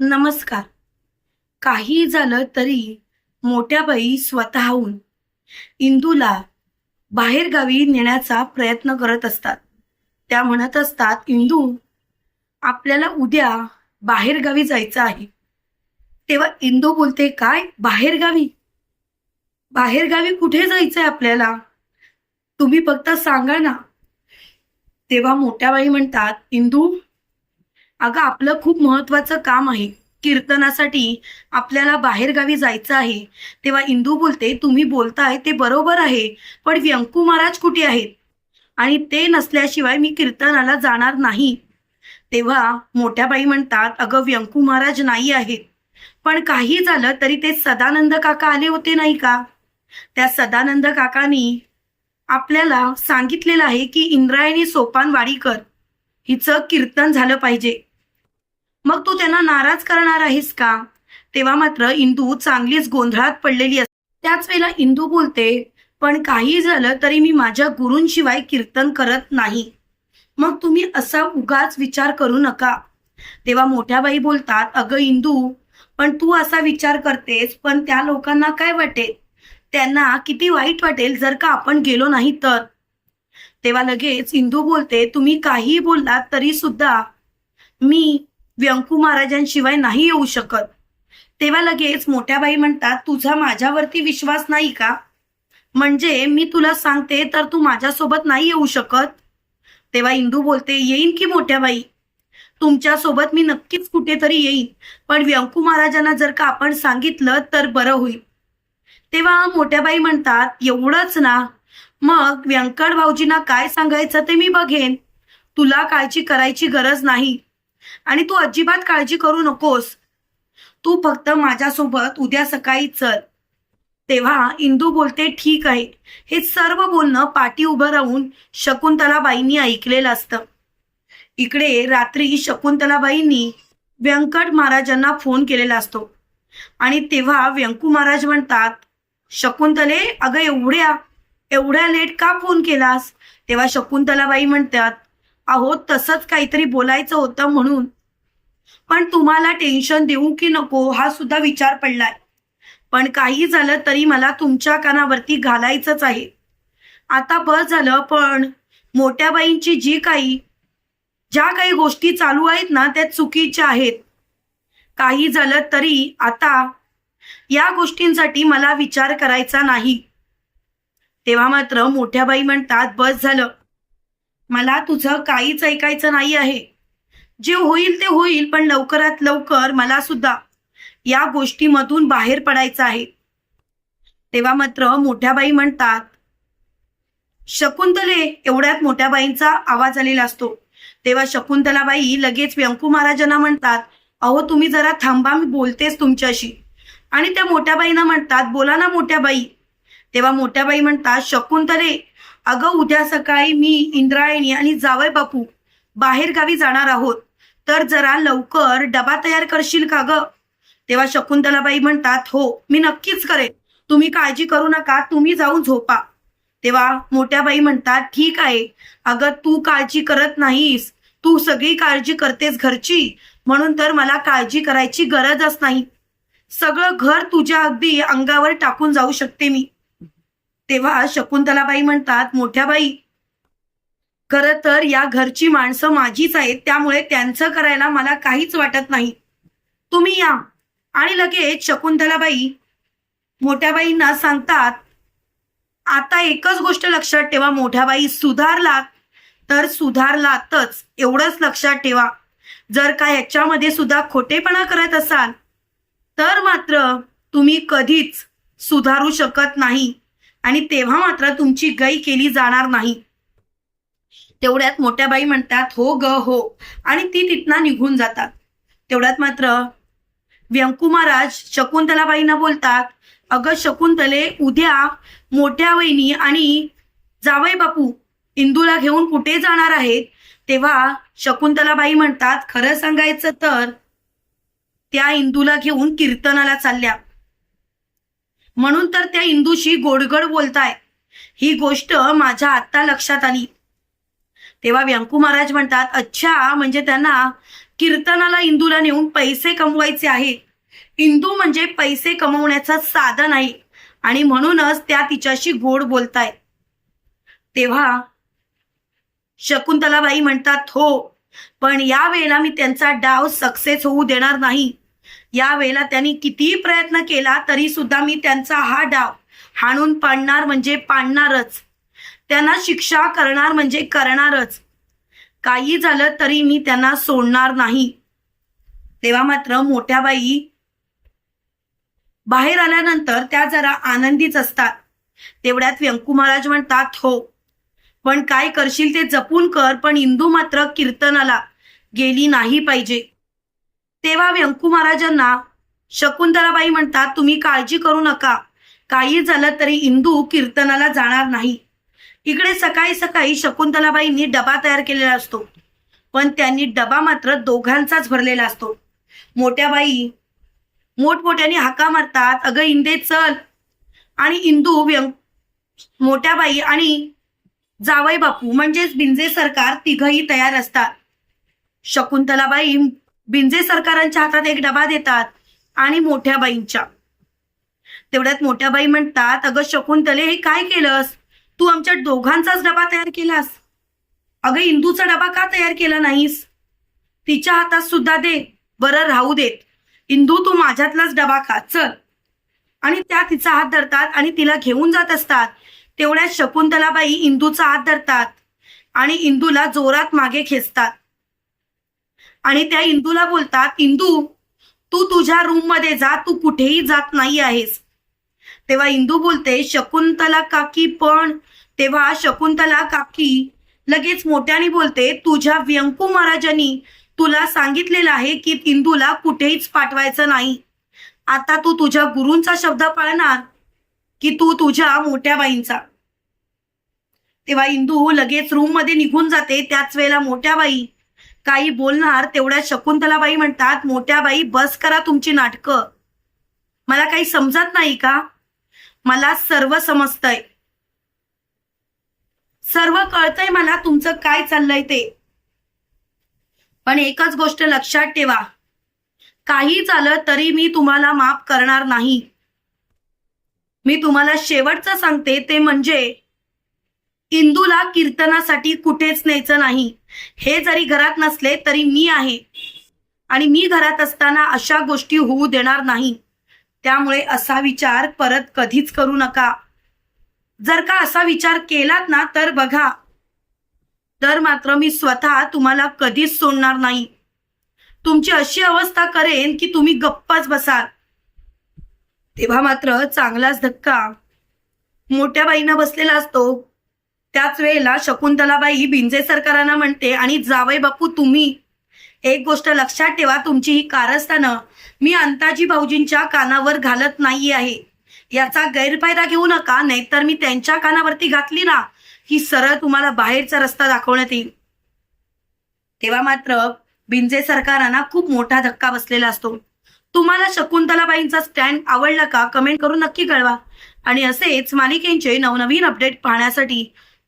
नमस्कार. काही झालं तरी मोठ्या बाई स्वतःहून इंदूला बाहेरगावी नेण्याचा प्रयत्न करत असतात. त्या म्हणत असतात इंदू आपल्याला उद्या बाहेरगावी जायचं आहे. तेव्हा इंदू बोलते काय? बाहेरगावी? बाहेरगावी कुठे जायचं आहे आपल्याला? तुम्ही फक्त सांगा ना. तेव्हा मोठ्या बाई म्हणतात इंदू अगं आपलं खूप महत्वाचं काम आहे. कीर्तनासाठी आपल्याला बाहेरगावी जायचं आहे. तेव्हा इंदू बोलते तुम्ही बोलताय ते बरोबर आहे पण व्यंकू महाराज कुठे आहेत? आणि ते नसल्याशिवाय मी कीर्तनाला जाणार नाही. तेव्हा मोठ्या बाई म्हणतात अगं व्यंकू महाराज नाही आहेत. पण काही झालं तरी ते सदानंद काका आले होते नाही का? त्या सदानंद काकांनी आपल्याला सांगितलेलं आहे की इंद्रायणी सोपान वाडीकर हिचं कीर्तन झालं पाहिजे. मग तू त्यांना नाराज करणार आहेस का? तेव्हा मात्र इंदू चांगलीच गोंधळात पडलेली असते त्याच वेळेला इंदू बोलते पण काही झालं तरी मी माझ्या गुरूंशिवाय कीर्तन करत नाही. मग तुम्ही असा उगाच विचार करू नका. तेव्हा मोठ्या बाई बोलतात अगं इंदू पण तू असा विचार करतेस पण त्या लोकांना काय वाटेल? त्यांना किती वाईट वाटेल जर का आपण गेलो नाही तर. तेव्हा लगेच इंदू बोलते तुम्ही काहीही बोललात तरी सुद्धा मी व्यंकू महाराजांशिवाय नाही येऊ शकत. तेव्हा लगेच मोठ्या बाई म्हणतात तुझा माझ्यावरती विश्वास नाही का? म्हणजे मी तुला सांगते तर तू माझ्यासोबत नाही येऊ शकत? तेव्हा इंदू बोलते येईन की मोठ्या बाई तुमच्यासोबत मी नक्कीच कुठेतरी येईन पण व्यंकू महाराजांना जर का आपण सांगितलं तर बरं होईल. तेव्हा मोठ्या बाई म्हणतात एवढंच ना. मग व्यंकट भाऊजींना काय सांगायचं ते मी बघेन. तुला काळजी करायची गरज नाही. आणि तू अजिबात काळजी करू नकोस. तू फक्त माझ्यासोबत उद्या सकाळी चल. तेव्हा इंदू बोलते ठीक आहे. हे सर्व बोलणं पाठी उभं राहून शकुंतलाबाईंनी ऐकलेलं असतं. इकडे रात्री शकुंतलाबाईंनी व्यंकट महाराजांना फोन केलेला असतो. आणि तेव्हा व्यंकू महाराज म्हणतात शकुंतले अगं एवढ्या एवढ्या लेट का फोन केलास? तेव्हा शकुंतलाबाई म्हणतात अहो तसंच काहीतरी बोलायचं होतं म्हणून. पण तुम्हाला टेन्शन देऊ की नको हा सुद्धा विचार पडलाय. पण काही झालं तरी मला तुमच्या कानावरती घालायचंच आहे. आता बस झालं पण मोठ्या बाईंची जी काही ज्या काही गोष्टी चालू आहेत ना त्या चुकीच्या आहेत. काही झालं तरी आता या गोष्टींसाठी मला विचार करायचा नाही. तेव्हा मात्र मोठ्या बाई म्हणतात बस झालं. मला तुझं काहीच ऐकायचं नाही आहे. जे होईल ते होईल पण लवकरात लवकर मला सुद्धा या गोष्टीमधून बाहेर पडायचं आहे. तेव्हा मात्र मोठ्या बाई म्हणतात शकुंतले एवढ्यात मोठ्या बाईंचा आवाज आलेला असतो. तेव्हा शकुंतलाबाई लगेच व्यंकू महाराजांना म्हणतात अहो तुम्ही जरा थांबा मी बोलतेच तुमच्याशी. आणि त्या मोठ्या बाईंना म्हणतात बोला ना मोठ्या बाई तेव्हा मोठ्या बाई म्हणतात शकुंतले अगं उद्या सकाळी मी इंद्रायणी आणि जावय बापू बाहेर गावी जाणार आहोत. तर जरा लवकर डबा तयार करशील का ग? तेव्हा शकुंतलाबाई म्हणतात हो मी नक्कीच करेन. तुम्ही काळजी करू नका तुम्ही जाऊन झोपा. तेव्हा मोठ्या बाई म्हणतात ठीक आहे. अगं तू काळजी करत नाहीस. तू सगळी काळजी करतेस घरची. म्हणून तर मला काळजी करायची गरजच नाही. सगळं घर तुझ्या अगदी अंगावर टाकून जाऊ शकते मी. तेव्हा शकुंतलाबाई म्हणतात मोठ्या बाई खर तर या घरची माणसं माझीच आहेत त्यामुळे त्यांचं करायला मला काहीच वाटत नाही. तुम्ही या. आणि लगेच शकुंतलाबाई मोठ्याबाईंना सांगतात आता एकच गोष्ट लक्षात ठेवा मोठ्याबाई सुधारलात तर सुधारलातच एवढंच लक्षात ठेवा. जर का याच्यामध्ये सुद्धा खोटेपणा करत असाल तर मात्र तुम्ही कधीच सुधारू शकत नाही. आणि तेव्हा मात्र तुमची गई केली जाणार नाही. तेवढ्यात मोठ्या बाई म्हणतात हो ग हो. आणि ती तिथनं निघून जातात. तेवढ्यात मात्र व्यंकू महाराज शकुंतलाबाईंना बोलतात अगं शकुंतले उद्या मोठ्या वहिनी आणि जावई बापू इंदूला घेऊन कुठे जाणार आहेत? तेव्हा शकुंतलाबाई म्हणतात खरं सांगायचं तर त्या इंदूला घेऊन कीर्तनाला चालल्या. म्हणून तर त्या इंदूशी गोडगड बोलताय. ही गोष्ट माझ्या आत्ता लक्षात आली. तेव्हा व्यंकू महाराज म्हणतात अच्छा म्हणजे त्यांना कीर्तनाला इंदूला नेऊन पैसे कमवायचे आहे. इंदू म्हणजे पैसे कमवण्याचं साधन आहे आणि म्हणूनच त्या तिच्याशी गोड बोलताय. तेव्हा शकुंतलाबाई म्हणतात हो पण या वेळेला मी त्यांचा डाव सक्सेस होऊ देणार नाही. या वेळेला त्यांनी कितीही प्रयत्न केला तरी सुद्धा मी त्यांचा हा डाव हाणून पाडणार म्हणजे पाडणारच. त्यांना शिक्षा करणार म्हणजे करणारच. काही झालं तरी मी त्यांना सोडणार नाही. तेव्हा मात्र मोठ्या बाई बाहेर आल्यानंतर त्या जरा आनंदीच असतात. तेवढ्यात व्यंकू महाराज म्हणतात हो पण काय करशील ते जपून कर पण इंदू मात्र कीर्तनाला गेली नाही पाहिजे. तेव्हा व्यंकू महाराजांना शकुंतलाबाई म्हणतात तुम्ही काळजी करू नका. काही झालं तरी इंदू कीर्तनाला जाणार नाही. इकडे सकाळी सकाळी शकुंतलाबाईंनी डबा तयार केलेला असतो. पण त्यांनी डबा मात्र दोघांचाच भरलेला असतो. मोठ्या बाई मोठमोठ्याने हाका मारतात अगं इंदे चल. आणि इंदू व्यं मोठ्या बाई आणि जावई बापू म्हणजेच बिंजे सरकार तिघही तयार असतात. शकुंतलाबाई बिंजे सरकारांच्या हातात एक डबा देतात आणि मोठ्या बाईंच्या. तेवढ्यात मोठ्या बाई म्हणतात अगं शकुंतले हे काय केलंस? तू आमच्या दोघांचाच डबा तयार केलास. अगं इंदूचा डबा का तयार केला नाहीस? तिच्या हातात सुद्धा दे बरं राहू देत. इंदू तू माझ्यातलाच डबा खा चल. आणि त्या तिचा हात धरतात आणि तिला घेऊन जात असतात. तेवढ्यात शकुंतलाबाई इंदूचा हात धरतात आणि इंदूला जोरात मागे खेचतात. आणि त्या इंदूला बोलतात इंदू तू तुझ्या रूममध्ये जा तू कुठेही जात नाही आहेस. तेव्हा इंदू बोलते शकुंतला काकी पण तेव्हा शकुंतला काकी लगेच मोठ्याने बोलते तुझ्या व्यंकू महाराजांनी तुला सांगितलेलं आहे की इंदूला कुठेहीच पाठवायचं नाही. आता तू तुझ्या गुरूंचा शब्द पाळणार की तू तुझ्या मोठ्या बाईंचा? तेव्हा इंदू लगेच रूममध्ये निघून जाते त्याच वेळेला मोठ्या बाई काही बोलणार तेवढ्या शकुंतलाबाई म्हणतात मोठ्या बाई बस करा तुमची नाटकं. मला काही समजत नाही का? मला सर्व समजतंय. सर्व कळतंय मला तुमचं काय चाललंय ते. पण एकच गोष्ट लक्षात ठेवा. काही झालं तरी मी तुम्हाला माफ करणार नाही. मी तुम्हाला शेवटचं सांगते ते म्हणजे इंदूला कीर्तनासाठी कुठेच न्यायचं नाही. हे जरी घरात नसले तरी मी आहे. आणि मी घरात असताना अशा गोष्टी होऊ देणार नाही. त्यामुळे असा विचार परत कधीच करू नका. जर का असा विचार केलात ना तर बघा. तर मात्र मी स्वतः तुम्हाला कधीच सोडणार नाही. तुमची अशी अवस्था करेन की तुम्ही गप्पच बसाल. तेव्हा मात्र चांगलाच धक्का. मोठ्या बाईनं बसलेला असतो. त्याच वेळेला शकुंतलाबाई बिंजे सरकारांना म्हणते आणि जावई बापू तुम्ही एक गोष्ट लक्षात ठेवा तुमची ही कारस्थानं मी अंताजी भाऊजींच्या कानावर घालत नाही आहे. याचा गैरफायदा घेऊ नका नाहीतर मी त्यांच्या कानावरती घातली ना ही सरळ तुम्हाला बाहेरचा रस्ता दाखवण्यात येईल. तेव्हा मात्र बिंजे सरकारांना खूप मोठा धक्का बसलेला असतो. तुम्हाला शकुंतलाबाईंचा स्टँड आवडला का? कमेंट करून नक्की कळवा. आणि असेच मालिकेंचे नवनवीन अपडेट पाहण्यासाठी